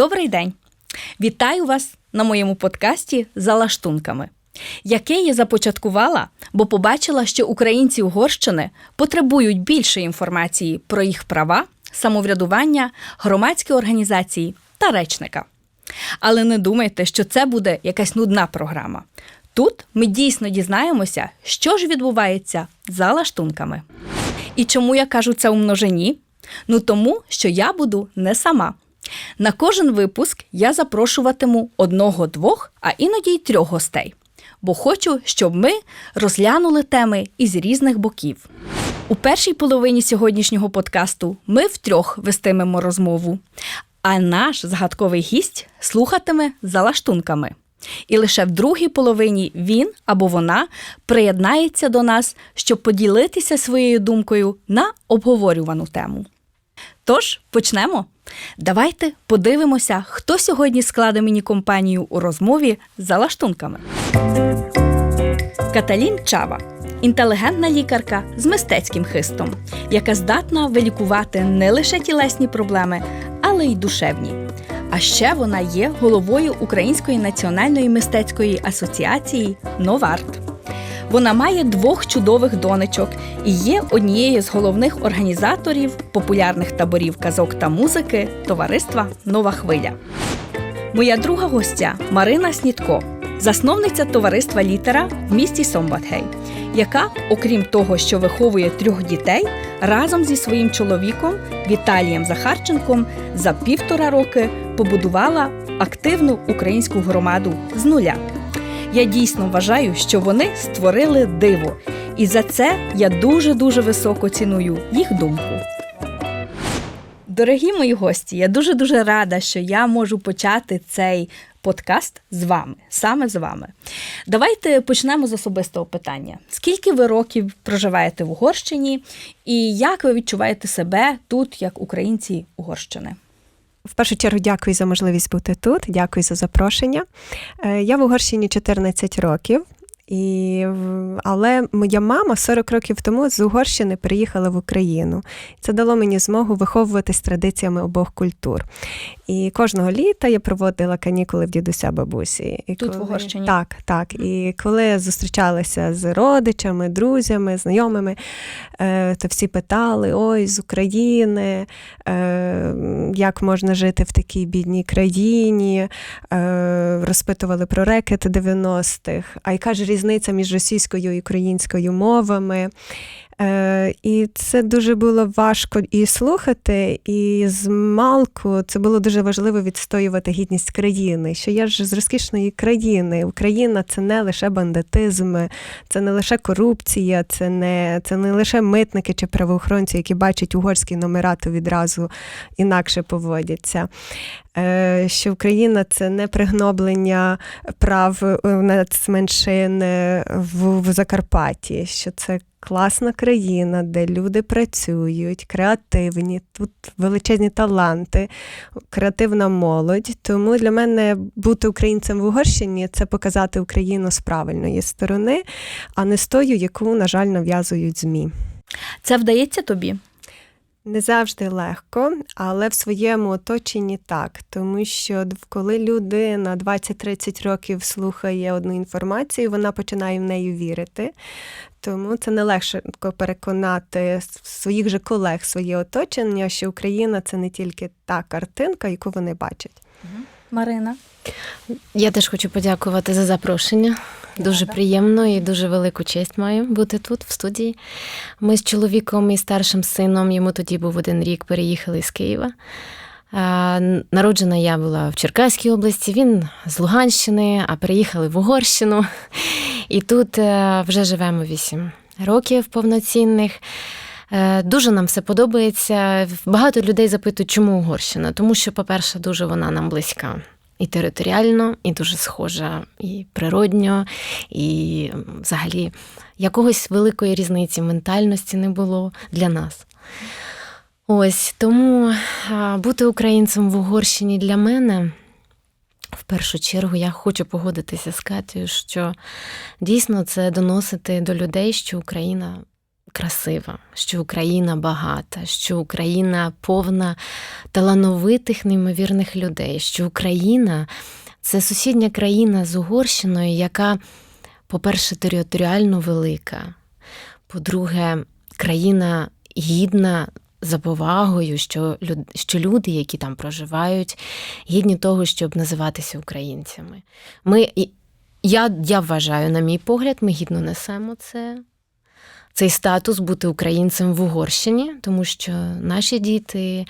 Добрий день! Вітаю вас на моєму подкасті за лаштунками, який я започаткувала, бо побачила, що українці Угорщини потребують більше інформації про їх права, самоврядування, громадські організації та речника. Але не думайте, що це буде якась нудна програма. Тут ми дійсно дізнаємося, що ж відбувається за лаштунками. І чому я кажу це у множині? Ну тому, що я буду не сама. На кожен випуск я запрошуватиму одного-двох, а іноді й трьох гостей, бо хочу, щоб ми розглянули теми із різних боків. У першій половині сьогоднішнього подкасту ми втрьох вестимемо розмову, а наш згадковий гість слухатиме за лаштунками. І лише в другій половині він або вона приєднається до нас, щоб поділитися своєю думкою на обговорювану тему. Тож почнемо. Давайте подивимося, хто сьогодні складе мені компанію у розмові за лаштунками. Каталін Чава інтелігентна лікарка з мистецьким хистом, яка здатна вилікувати не лише тілесні проблеми, але й душевні. А ще вона є головою Української національної мистецької асоціації Новарт. Вона має двох чудових донечок і є однією з головних організаторів популярних таборів казок та музики товариства Нова Хвиля. Моя друга гостя Марина Снітко, засновниця товариства Літера в місті Сомбатгей, яка, окрім того, що виховує трьох дітей, разом зі своїм чоловіком Віталієм Захарченком за півтора роки побудувала активну українську громаду з нуля. Я дійсно вважаю, що вони створили диво, і за це я дуже дуже високо ціную їх думку. Дорогі мої гості, я дуже дуже рада, що я можу почати цей подкаст з вами, саме з вами. Давайте почнемо з особистого питання: скільки ви років проживаєте в Угорщині, і як ви відчуваєте себе тут, як українці Угорщини? В першу чергу дякую за можливість бути тут. Дякую за запрошення. Е, я в Угорщині 14 років. І, Але моя мама 40 років тому з Угорщини приїхала в Україну. Це дало мені змогу виховуватись традиціями обох культур. І кожного літа я проводила канікули в дідуся бабусі. І Тут коли... в Угорщині? Так, так. І коли зустрічалася з родичами, друзями, знайомими, е, то всі питали: ой, з України, е, як можна жити в такій бідній країні, е, розпитували про рекет 90-х, а яка ж різниця між російською і українською мовами. Е, І це дуже було важко і слухати, і з малку це було дуже важливо відстоювати гідність країни. Що я ж з розкішної країни. Україна це не лише бандитизм, це не лише корупція, це не це не лише митники чи правоохоронці, які бачать угорські номера, то відразу інакше поводяться. Е, що Україна це не пригноблення прав е, нацменшин в, в Закарпатті, що це класна країна, де люди працюють, креативні, тут величезні таланти, креативна молодь. Тому для мене бути українцем в Угорщині це показати Україну з правильної сторони, а не з тою, яку, на жаль, нав'язують ЗМІ. Це вдається тобі? Не завжди легко, але в своєму оточенні так. Тому що коли людина 20-30 років слухає одну інформацію, вона починає в неї вірити. Тому це не легше переконати своїх же колег, своє оточення, що Україна це не тільки та картинка, яку вони бачать. Марина. Я теж хочу подякувати за запрошення. Дуже приємно і дуже велику честь маю бути тут, в студії. Ми з чоловіком і старшим сином, йому тоді був один рік, переїхали з Києва. Народжена я була в Черкаській області, він з Луганщини, а переїхали в Угорщину. І тут е, вже живемо вісім років повноцінних. Е, дуже нам все подобається. Багато людей запитують, чому Угорщина? Тому що, по-перше, дуже вона нам близька. І територіально, і дуже схожа, і природньо, і взагалі якогось великої різниці ментальності не було для нас. Ось тому бути українцем в Угорщині для мене. В першу чергу я хочу погодитися з Катєю, що дійсно це доносити до людей, що Україна красива, що Україна багата, що Україна повна талановитих, неймовірних людей, що Україна це сусідня країна з Угорщиною, яка, по-перше, територіально велика, по-друге, країна гідна за повагою, що, що люди, які там проживають, гідні того, щоб називатися українцями. Ми, я, я вважаю, на мій погляд, ми гідно несемо це. Цей статус бути українцем в Угорщині, тому що наші діти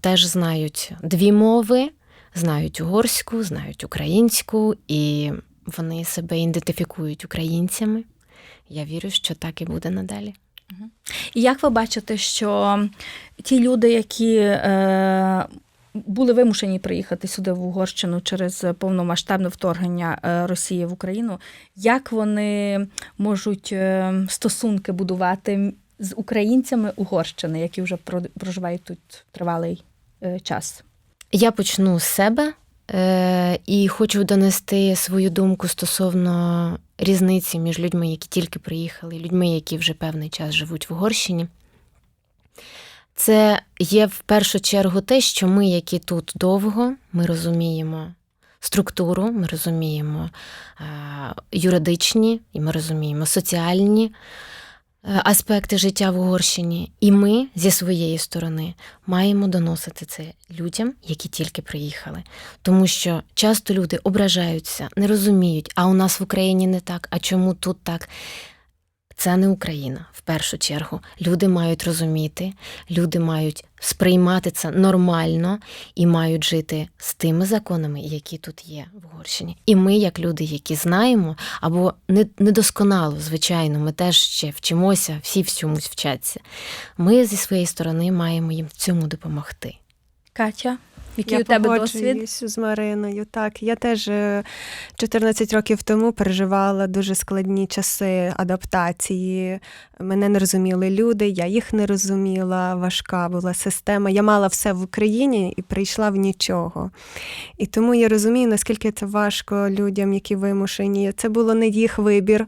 теж знають дві мови, знають угорську, знають українську, і вони себе ідентифікують українцями. Я вірю, що так і буде надалі. І як ви бачите, що ті люди, які е, були вимушені приїхати сюди в Угорщину через повномасштабне вторгнення е, Росії в Україну, як вони можуть е, стосунки будувати з українцями Угорщини, які вже проживають тут тривалий е, час? Я почну з себе і хочу донести свою думку стосовно різниці між людьми, які тільки приїхали, і людьми, які вже певний час живуть в Угорщині. Це є в першу чергу те, що ми, які тут довго, ми розуміємо структуру, ми розуміємо е, юридичні, і ми розуміємо соціальні е, аспекти життя в Угорщині. І ми зі своєї сторони маємо доносити це людям, які тільки приїхали. Тому що часто люди ображаються, не розуміють, а у нас в Україні не так, а чому тут так? Це не Україна в першу чергу. Люди мають розуміти, люди мають сприймати це нормально і мають жити з тими законами, які тут є в Угорщині. І ми, як люди, які знаємо, або не- недосконало, звичайно, ми теж ще вчимося, всі всьомусь вчаться. Ми зі своєї сторони маємо їм в цьому допомогти. Катя, який я у тебе досвід? з Мариною. Так, я теж е, 14 років тому переживала дуже складні часи адаптації. Мене не розуміли люди, я їх не розуміла. Важка була система. Я мала все в Україні і прийшла в нічого. І тому я розумію, наскільки це важко людям, які вимушені. Це було не їх вибір.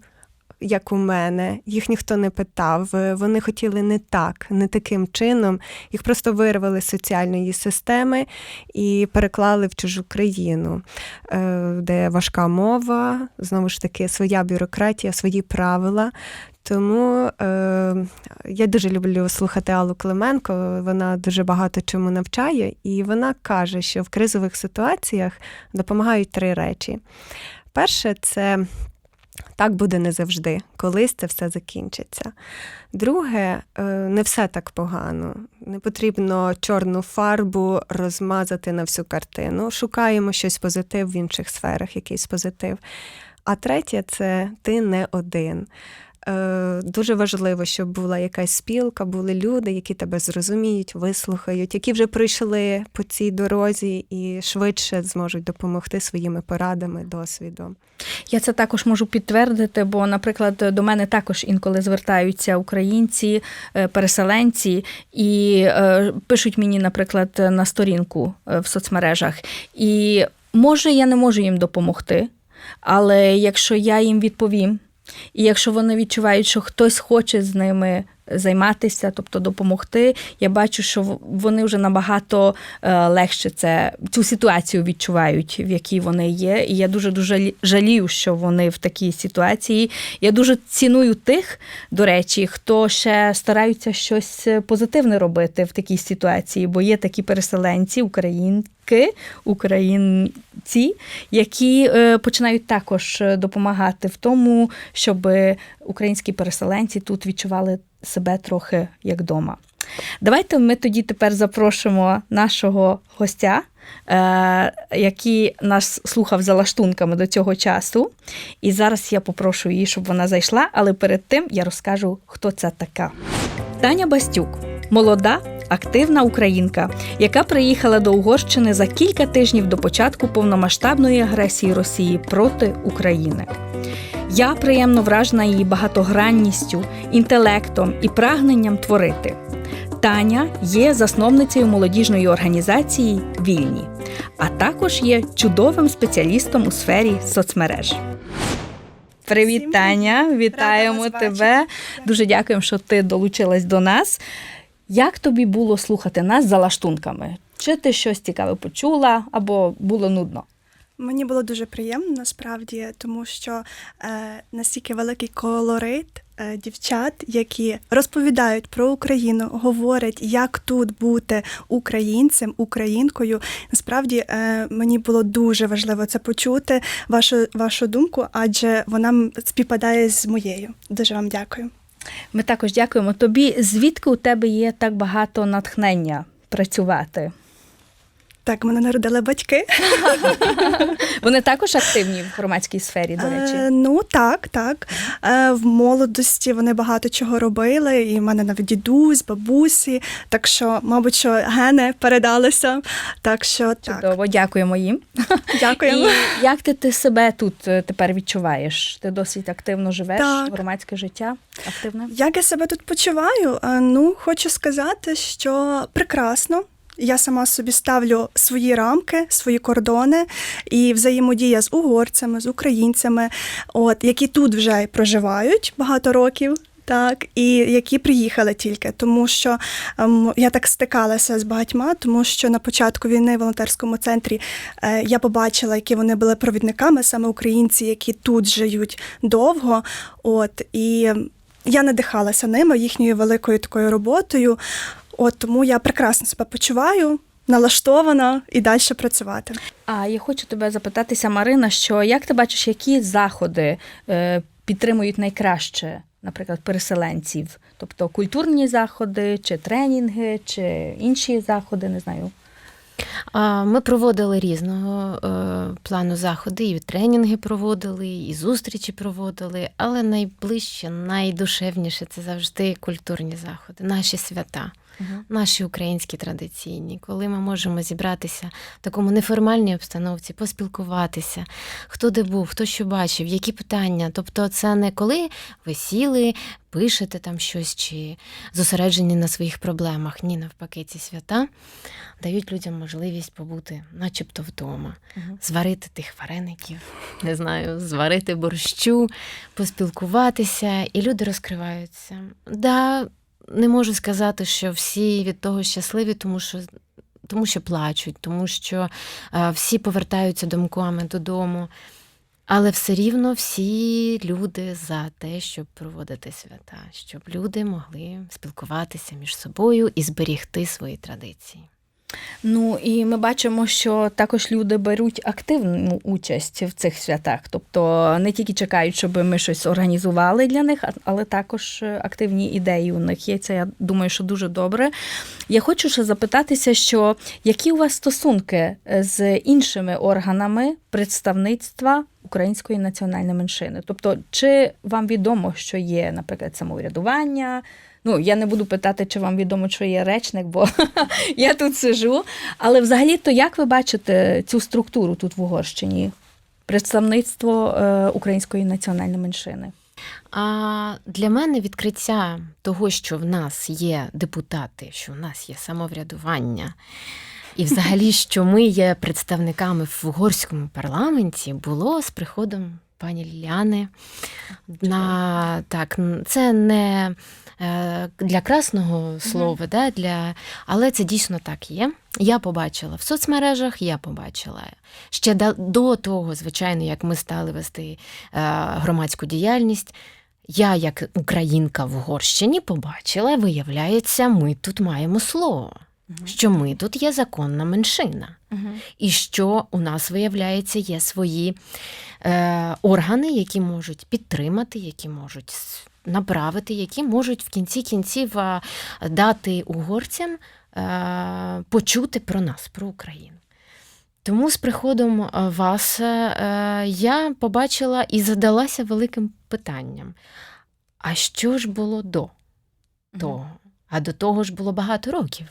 Як у мене, їх ніхто не питав. Е, Вони хотіли не так, не таким чином. Їх просто вирвали з соціальної системи і переклали в чужу країну, е, де важка мова, знову ж таки, своя бюрократія, свої правила. Тому е, я дуже люблю слухати Аллу Клименко. Вона дуже багато чому навчає, і вона каже, що в кризових ситуаціях допомагають три речі. Перше, це так буде не завжди, колись це все закінчиться. Друге, е, не все так погано. Не потрібно чорну фарбу розмазати на всю картину. Шукаємо щось позитив в інших сферах, якийсь позитив. А третє це ти не один. Е, Дуже важливо, щоб була якась спілка, були люди, які тебе зрозуміють, вислухають, які вже пройшли по цій дорозі і швидше зможуть допомогти своїми порадами, досвідом. Я це також можу підтвердити, бо, наприклад, до мене також інколи звертаються українці, е, переселенці і е, пишуть мені, наприклад, на сторінку в соцмережах. І може я не можу їм допомогти, але якщо я їм відповім, і якщо вони відчувають, що хтось хоче з ними займатися, тобто допомогти, я бачу, що вони вже набагато е, легше це цю ситуацію відчувають, в якій вони є. І я дуже дуже жалію, що вони в такій ситуації. Я дуже ціную тих, до речі, хто ще стараються щось позитивне робити в такій ситуації, бо є такі переселенці, українки, українці, які е, починають також е, допомагати в тому, щоб українські переселенці тут відчували себе трохи як вдома. Давайте ми тоді тепер запрошимо нашого гостя, е, який нас слухав за лаштунками до цього часу. І зараз я попрошу її, щоб вона зайшла, але перед тим я розкажу, хто це така. Таня Бастюк молода, активна українка, яка приїхала до Угорщини за кілька тижнів до початку повномасштабної агресії Росії проти України. Я приємно вражена її багатогранністю, інтелектом і прагненням творити. Таня є засновницею молодіжної організації Вільні, а також є чудовим спеціалістом у сфері соцмереж. Привітання, вітаємо тебе. Дуже дякуємо, що ти долучилась до нас. Як тобі було слухати нас за лаштунками? Чи ти щось цікаве почула або було нудно? Мені було дуже приємно насправді, тому що е, настільки великий колорит е, дівчат, які розповідають про Україну, говорять, як тут бути українцем, українкою. Насправді е, мені було дуже важливо це почути, вашу, вашу думку, адже вона співпадає з моєю. Дуже вам дякую. Ми також дякуємо тобі. Звідки у тебе є так багато натхнення працювати? Так, мене народили батьки. Вони також активні в громадській сфері, до речі. Е, ну так, так. Е, в молодості вони багато чого робили, і в мене навіть дідусь, бабусі. Так що, мабуть, що гени передалися. Так що так. Чудово, дякуємо їм. Дякуємо. І як ти, ти себе тут е, тепер відчуваєш? Ти досить активно живеш, Так. громадське життя активне? Як я себе тут почуваю? Е, Ну, хочу сказати, що прекрасно. Я сама собі ставлю свої рамки, свої кордони і взаємодія з угорцями, з українцями, от які тут вже проживають багато років. Так, і які приїхали тільки, тому що ем, я так стикалася з багатьма, тому що на початку війни в волонтерському центрі е, я побачила, які вони були провідниками, саме українці, які тут живуть довго. От і я надихалася ними, їхньою великою такою роботою. От тому я прекрасно себе почуваю, налаштована і далі працювати. А я хочу тебе запитатися, Марина, що як ти бачиш, які заходи е, підтримують найкраще, наприклад, переселенців? Тобто культурні заходи, чи тренінги, чи інші заходи, не знаю. А, Ми проводили різного е, плану заходи, і тренінги проводили, і зустрічі проводили, але найближче, найдушевніше це завжди культурні заходи, наші свята. Наші українські традиційні, коли ми можемо зібратися в такому неформальній обстановці, поспілкуватися, хто де був, хто що бачив, які питання. Тобто, це не коли ви сіли, пишете там щось чи зосереджені на своїх проблемах. Ні, навпаки, ці свята дають людям можливість побути, начебто, вдома, Мгм. зварити тих вареників, не знаю, зварити борщу, поспілкуватися, і люди розкриваються. Да, не можу сказати, що всі від того щасливі, тому що. Тому що плачуть, тому що е, всі повертаються думками додому. Але все рівно всі люди за те, щоб проводити свята, щоб люди могли спілкуватися між собою і зберігти свої традиції. Ну і ми бачимо, що також люди беруть активну участь в цих святах, тобто не тільки чекають, щоб ми щось організували для них, але також е, активні ідеї у них є. Це я думаю, що дуже добре. Я хочу ще запитатися, що які у вас стосунки е, з іншими органами представництва української національної меншини? Тобто, чи вам відомо, що є, наприклад, самоврядування? Ну, я не буду питати, чи вам відомо, що є речник, бо я тут сижу. Але взагалі-то як ви бачите цю структуру тут в Угорщині? Представництво е, української національної меншини? А для мене відкриття того, що в нас є депутати, що в нас є самоврядування, і взагалі, що ми є представниками в угорському парламенті, було з приходом пані Ліляни. На, так, це не для красного слова, да, для, але це дійсно так є. Я побачила в соцмережах, я побачила ще до, того, звичайно, як ми стали вести е, громадську діяльність. Я, як українка в Угорщині, побачила, виявляється, ми тут маємо слово, що ми тут є законна меншина, і що у нас, виявляється, є свої е, органи, які можуть підтримати, які можуть направити, які можуть в кінці кінців дати угорцям е, почути про нас, про Україну. Тому з приходом е, вас е, я побачила і задалася великим питанням: а що ж було до того? А до того ж було багато років.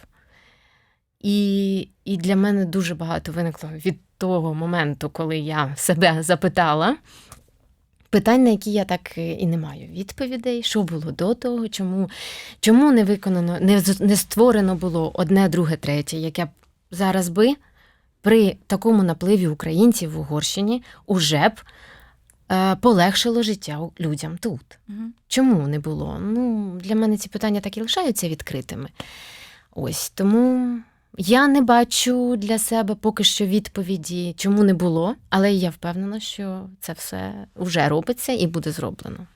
І, і для мене дуже багато виникло від того моменту, коли я себе запитала. Питань, на які я так і не маю відповідей, що було до того, чому, чому не виконано, не, не створено було одне, друге, третє, яке зараз би при такому напливі українців в Угорщині уже б е, полегшило життя людям тут. Чому не було? Ну, для мене ці питання так і лишаються відкритими. Ось тому я не бачу для себе поки що відповіді, чому не було, але я впевнена, що це все вже робиться і буде зроблено.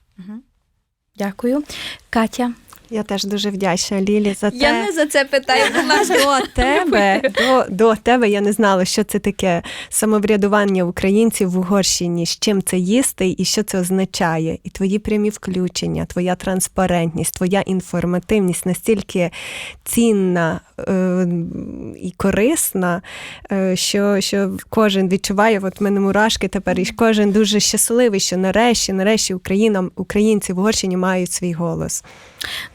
Дякую. Катя, Я теж дуже вдячна Лілі за те. я не за це питаю, до тебе, до, до тебе я не знала, що це таке самоврядування українців в Угорщині, з чим це їсти і що це означає. І твої прямі включення, твоя транспарентність, твоя інформативність настільки цінна е, і корисна, е, що, що кожен відчуває, от в мене мурашки тепер, і кожен дуже щасливий, що нарешті, нарешті Україна, українці в Угорщині мають свій голос.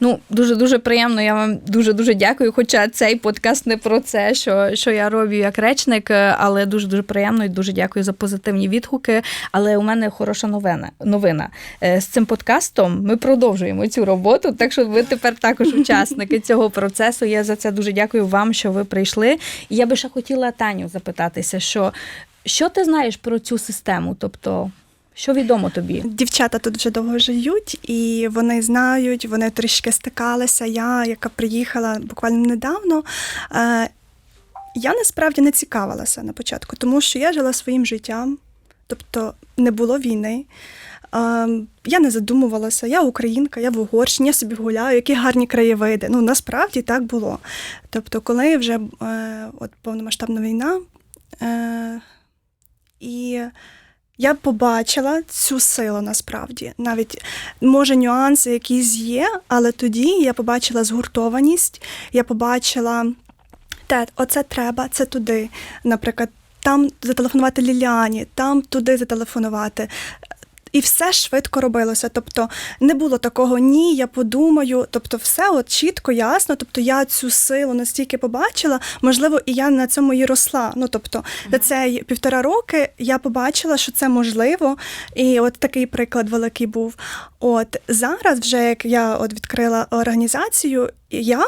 Ну, дуже дуже приємно. Я вам дуже дуже дякую. Хоча цей подкаст не про це, що, що я роблю як речник, е, але дуже дуже приємно і дуже дякую за позитивні відгуки. Але у мене хороша новина. новина. Е, З цим подкастом ми продовжуємо цю роботу, так що ви тепер також учасники цього процесу. Я за це дуже дякую вам, що ви прийшли. І я би ще хотіла Таню запитатися, що, що ти знаєш про цю систему? Тобто, що відомо тобі? Дівчата тут вже довго живуть, і вони знають, вони трішки стикалися. Я, яка приїхала буквально недавно, е, я насправді не цікавилася на початку, тому що я жила своїм життям, тобто не було війни. Е, Я не задумувалася, я українка, я в Угорщині, я собі гуляю, які гарні краєвиди. Ну насправді так було. Тобто, коли вже е, от повномасштабна війна, і я побачила цю силу насправді. Навіть може нюанси якісь є, але тоді я побачила згуртованість, я побачила те, оце треба, це туди. Наприклад, там зателефонувати Ліліані, там туди зателефонувати. І все швидко робилося. Тобто не було такого ні, я подумаю. Тобто, все от чітко, ясно. Тобто я цю силу настільки побачила, можливо, і я на цьому і росла. Ну тобто, за цей півтора роки я побачила, що це можливо. І от такий приклад великий був. От зараз, вже як я от відкрила організацію, я.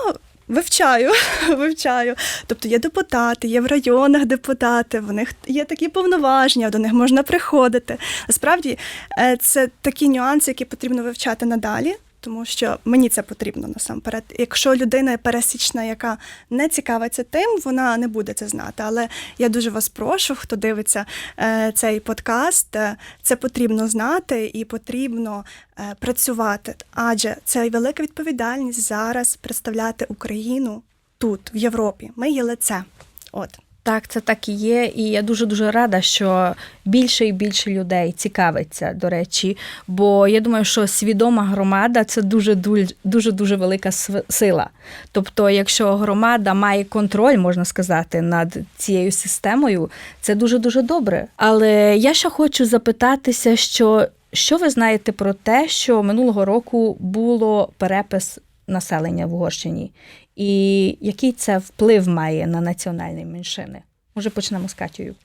Вивчаю, вивчаю. Тобто є депутати, є в районах депутати, в них є такі повноваження, до них можна приходити. Насправді е, це такі нюанси, які потрібно вивчати надалі, тому що мені це потрібно насамперед. Якщо людина пересічна, яка не цікавиться тим, вона не буде це знати. Але я дуже вас прошу, хто дивиться е, цей подкаст, е, це потрібно знати і потрібно е, працювати. Адже це велика відповідальність зараз представляти Україну тут, в Європі. Ми є лице. От. Так, це так і є, і я дуже дуже рада, що більше і більше людей цікавиться, до речі. Бо я думаю, що свідома громада це дуже дуже дуже велика сила. Тобто, якщо громада має контроль, можна сказати, над цією системою, це дуже дуже добре. Але я ще хочу запитатися, що, що ви знаєте про те, що минулого року було перепис населення в Угорщині, і який це вплив має на національні меншини? Може, почнемо з Катєю.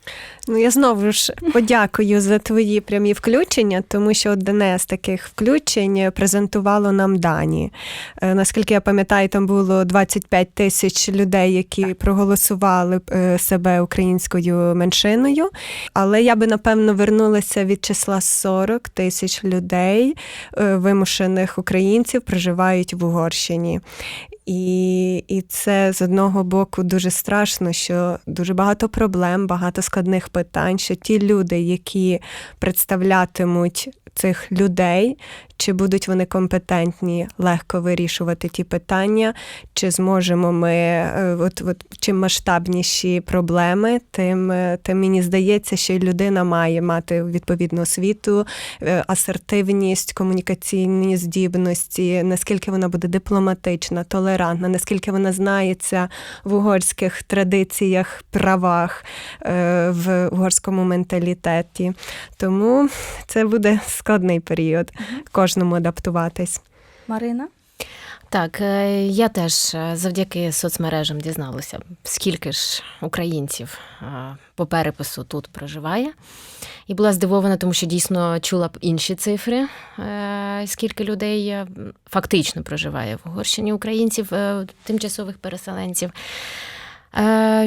Ну, я знову ж подякую за твої прямі включення, тому що одне з таких включень презентувало нам дані. Е, Наскільки я пам'ятаю, там було 25 тисяч людей, які проголосували е, себе українською меншиною. Але я би напевно вернулася від числа 40 тисяч людей, е, вимушених українців, проживають в Угорщині. І, і це з одного боку дуже страшно, що дуже багато проблем, багато складних питань, що ті люди, які представлятимуть цих людей, чи будуть вони компетентні легко вирішувати ті питання, чи зможемо ми е, от, от чим масштабніші проблеми, тим, е, тим мені здається, що людина має мати відповідну освіту, е, асертивність, комунікаційні здібності, наскільки вона буде дипломатична, толерантна, наскільки вона знається в угорських традиціях, правах, в угорському менталітеті. Тому це буде складний період кожному адаптуватись. Марина? Так, е, я теж е, завдяки соцмережам дізналася, скільки ж українців е, по перепису тут проживає. І була здивована, тому що дійсно чула б інші цифри, скільки людей фактично проживає в Угорщині українців, тимчасових переселенців.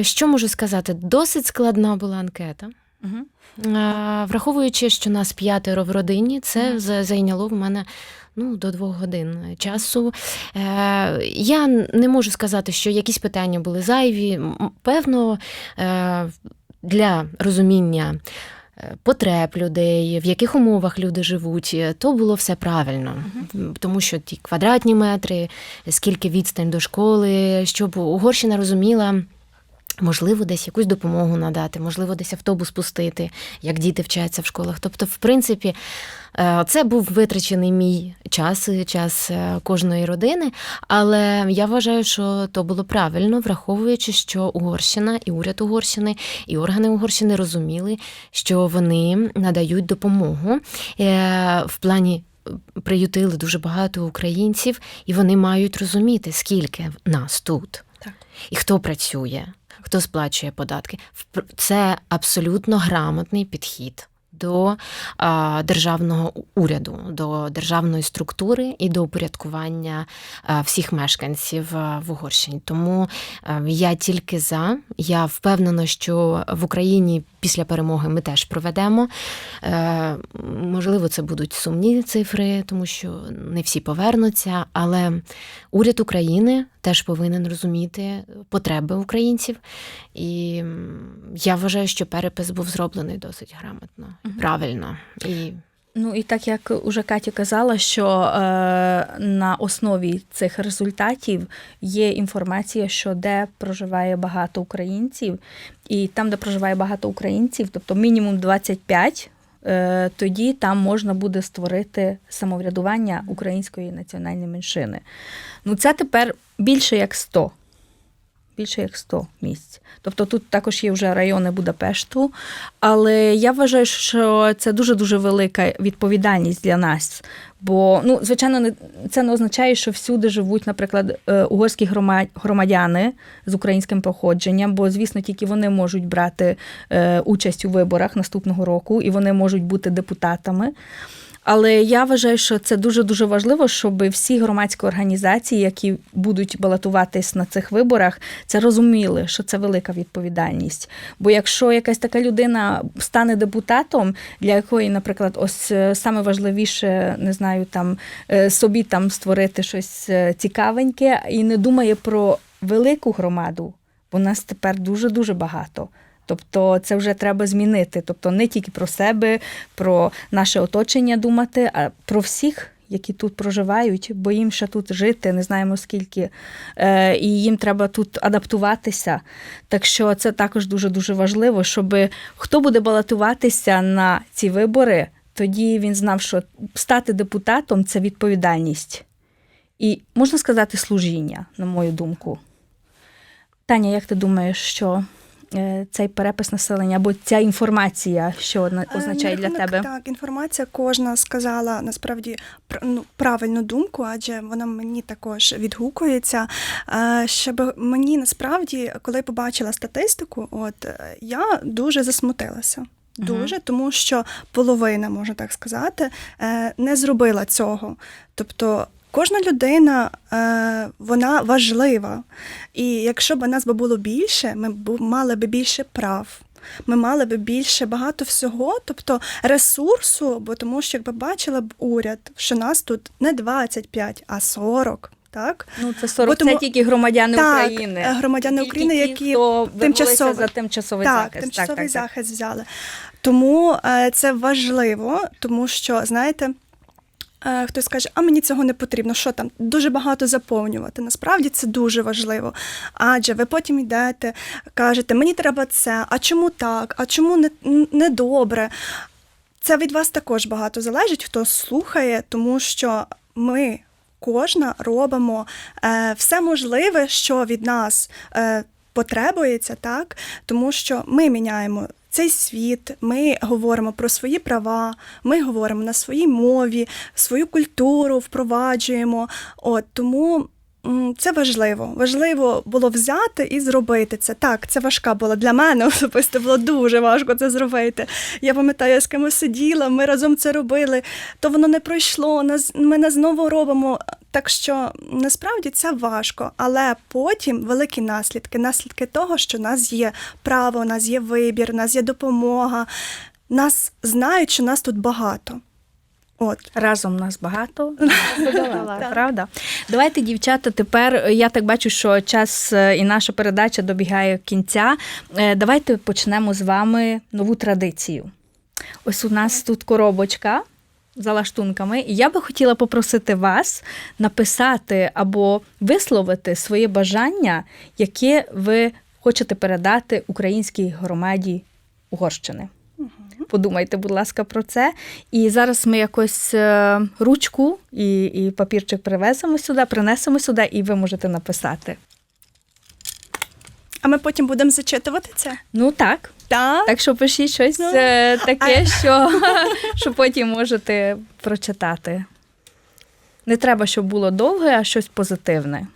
Що можу сказати? Досить складна була анкета. Е, Враховуючи, що нас п'ятеро в родині, це за- зайняло в мене. Ну, до двох годин часу. Е, я не можу сказати, що якісь питання були зайві. Певно, е, для розуміння е, потреб людей, в яких умовах люди живуть, то було все правильно. Тому що ті квадратні метри, скільки відстань до школи, щоб Угорщина розуміла. Можливо, десь якусь допомогу надати, можливо, десь автобус пустити, як діти вчаться в школах. Тобто, в принципі, е, це був витрачений мій час, час е, кожної родини. Але я вважаю, що то було правильно, враховуючи, що Угорщина і уряд Угорщини, і органи Угорщини розуміли, що вони надають допомогу е, в плані. Приютили дуже багато українців, і вони мають розуміти, скільки нас тут Так. і хто працює, хто сплачує податки. Це абсолютно грамотний підхід до а, державного уряду, до державної структури і до упорядкування а, всіх мешканців а, в Угорщині. Тому а, я тільки за. Я впевнена, що в Україні після перемоги ми теж проведемо. Е, можливо, це будуть сумні цифри, тому що не всі повернуться, але уряд України теж повинен розуміти потреби українців. І я вважаю, що перепис був зроблений досить грамотно, правильно. І Ну і так як уже Катя казала, що е, на основі цих результатів є інформація, що де проживає багато українців, і там, де проживає багато українців, тобто мінімум 25, е, тоді там можна буде створити самоврядування української національної меншини. Ну це тепер більше як 100. Більше як 100 місць. Тобто тут також є вже райони Будапешту, але я вважаю, що це дуже дуже велика відповідальність для нас. Бо, ну, звичайно, це не означає, що всюди живуть, наприклад, е, угорські громадяни з українським походженням, бо, звісно, тільки вони можуть брати е, участь у виборах наступного року і вони можуть бути депутатами. Але я вважаю, що це дуже дуже важливо, щоб всі громадські організації, які будуть балотуватись на цих виборах, це розуміли, що це велика відповідальність. Бо якщо якась така людина стане депутатом, для якої, наприклад, ось е, саме важливіше, не знаю, там е, собі там створити щось е, цікавеньке і не думає про велику громаду, бо нас тепер дуже дуже багато. Тобто це вже треба змінити. Тобто не тільки про себе, про наше оточення думати, а про всіх, які тут проживають, бо їм ще тут жити, не знаємо скільки, е, і їм треба тут адаптуватися. Так що це також дуже дуже важливо, щоб хто буде балотуватися на ці вибори, тоді він знав, що стати депутатом це відповідальність. І можна сказати, служіння, на мою думку. Таня, як ти думаєш, що цей перепис населення або ця інформація, що Е, означає для тебе? Так, інформація кожна сказала насправді пр- ну, правильну думку, адже вона мені також відгукується. Е, Щоб мені насправді, коли побачила статистику, от е, я дуже засмутилася. Дуже, тому що половина, можна так сказати, е, не зробила цього. Тобто кожна людина е, вона важлива. І якщо б нас було більше, ми б мали б більше прав. Ми мали б більше багато всього, тобто ресурсу, бо тому що якби бачила б уряд, що нас тут не 25, а 40. Так? Ну, це 40, Бо тому- це тільки громадяни Так, України. е, громадяни Тільки України, ті, які хто тимчасово- за тимчасовий так, захист. тимчасовий так, так, так. захист взяли. Тому е, це важливо, тому що, знаєте, хтось каже, а мені цього не потрібно, що там, дуже багато заповнювати. Насправді це дуже важливо. Адже ви потім йдете, кажете, мені треба це, а чому так, а чому не, не добре. Це від вас також багато залежить, хто слухає, тому що ми. Кожна робимо е, все можливе, що від нас е, потребується, так тому що ми міняємо цей світ, ми говоримо про свої права, ми говоримо на своїй мові, свою культуру впроваджуємо. От тому це важливо. Важливо було взяти і зробити це. Так, це важка була для мене особисто було дуже важко це зробити. Я пам'ятаю, я з кимось сиділа, ми разом це робили, то воно не пройшло. Ми не знову робимо. Так що насправді це важко, але потім великі наслідки. Наслідки того, що у нас є право, у нас є вибір, у нас є допомога. Нас знають, що нас тут багато. От. Разом нас багато. Правда? Давайте, дівчата, тепер я так бачу, що час е, і наша передача добігає кінця. Е, Давайте почнемо з вами нову традицію. Ось у нас тут коробочка за лаштунками, і я би хотіла попросити вас написати або висловити своє бажання, яке ви хочете передати українській громаді Угорщини. Подумайте, будь ласка, про це. І зараз ми якось е, ручку і, і папірчик привеземо сюди, принесемо сюди, і ви можете написати. А ми потім будемо зачитувати це. Ну так. Так. Так що пишіть щось Ну, е, таке, що, що потім можете прочитати. Не треба, щоб було довге, а щось позитивне.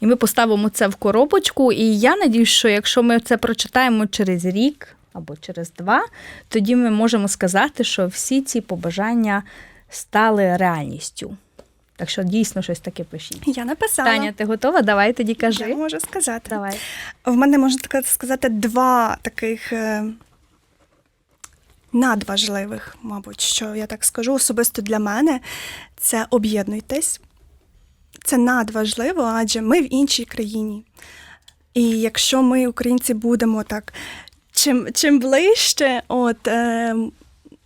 І ми поставимо це в коробочку. І я надію, що якщо ми це прочитаємо через рік або через два, тоді ми можемо сказати, що всі ці побажання стали реальністю. Так що дійсно щось таке пишіть. Я написала. Таня, ти готова? Давай тоді кажи. Я можу сказати. Давай. В мене можна сказати два таких е, надважливих, мабуть, що я так скажу, особисто для мене. Це об'єднуйтесь. Це надважливо, адже ми в іншій країні. І якщо ми, українці, будемо так чим, чим ближче, от е,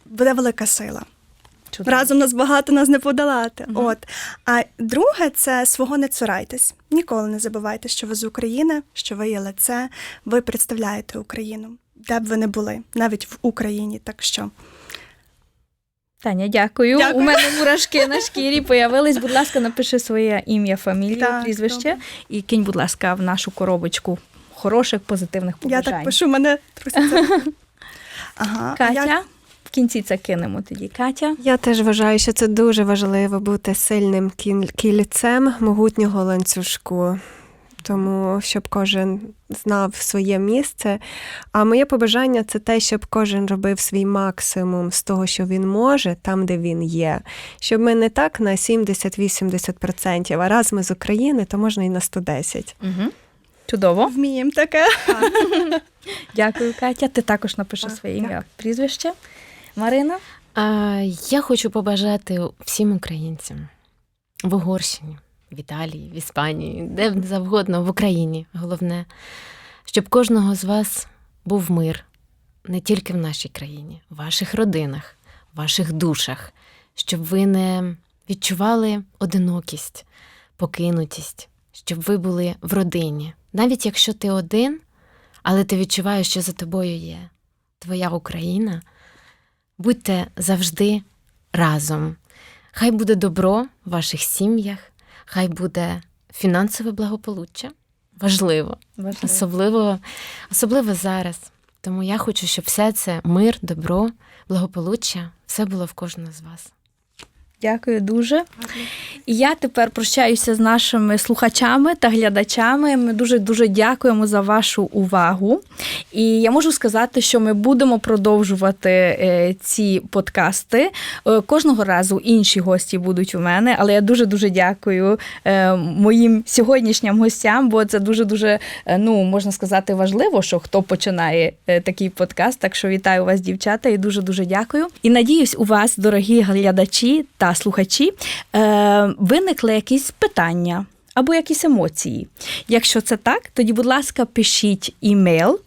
буде велика сила. Чудово. Разом нас багато нас не подолати. Мгм. От. А друге, це свого не цурайтесь. Ніколи не забувайте, що ви з України, що ви є лице, ви представляєте Україну, де б ви не були, навіть в Україні. Так що Таня, дякую. Дякую. У мене мурашки на шкірі появились. Будь ласка, напиши своє ім'я, фамілію, Так, прізвище добре. і кинь, будь ласка, в нашу коробочку хороших позитивних я так пишу, мене труситься. Ага. Катя, як- в кінці це кинемо тоді. Катя. Я теж вважаю, що це дуже важливо бути сильним кільцем могутнього ланцюжку. Тому щоб кожен знав своє місце. А моє побажання це те, щоб кожен робив свій максимум з того, що він може, там, де він є. Щоб ми не так на 70-80%, а раз ми з України, то можна і на 110%. Угу. Чудово. Вміємо таке. Дякую, Катя. Ти також напиши своє ім'я, прізвище. Марина. А, я хочу побажати всім українцям в Угорщині, в Італії, в Іспанії, де завгодно, в Україні. Головне, щоб кожного з вас був мир не тільки в нашій країні, в ваших родинах, в ваших душах, щоб ви не відчували одинокість, покинутість, щоб ви були в родині. Навіть якщо ти один, але ти відчуваєш, що за тобою є твоя Україна. Будьте завжди разом. Хай буде добро в ваших сім'ях, хай буде фінансове благополуччя. Важливо, Важливо. особливо, особливо зараз. Тому я хочу, щоб все це мир, добро, благополуччя, все було в кожного з вас. Дякую дуже. І я тепер прощаюся з нашими слухачами та глядачами. Ми дуже дуже дякуємо за вашу увагу. І я можу сказати, що ми будемо продовжувати е, ці подкасти. Е, Кожного разу інші гості будуть у мене, але я дуже дуже дякую е, моїм сьогоднішнім гостям, бо це дуже дуже ну можна сказати важливо, що хто починає такий подкаст. Так що вітаю вас, дівчата, і дуже дуже дякую. І надіюсь, у вас, дорогі глядачі та слухачі, е, виникли якісь питання. Або якісь емоції. Якщо це так, тоді, будь ласка, пишіть імейл.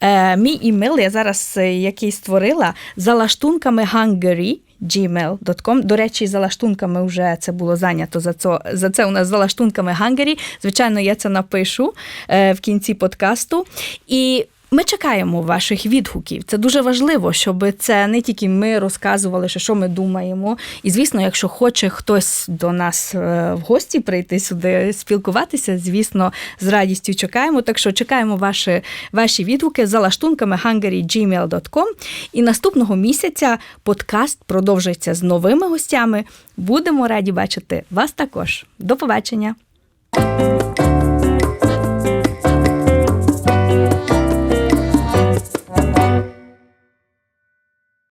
Е, мій імейл я зараз е, який створила за лаштунками Hungary gmail.com. До речі, за лаштунками вже це було зайнято. За це, за це у нас за лаштунками Hungary. Звичайно, я це напишу е, в кінці подкасту. І Ми чекаємо ваших відгуків. Це дуже важливо, щоб це не тільки ми розказували, що, ми думаємо. І звісно, якщо хоче хтось до нас е, в гості прийти сюди, спілкуватися, звісно, з радістю чекаємо. Так що чекаємо ваші, ваші відгуки за лаштунками hungary.gmail.com. І наступного місяця подкаст продовжується з новими гостями. Будемо раді бачити вас також. До побачення!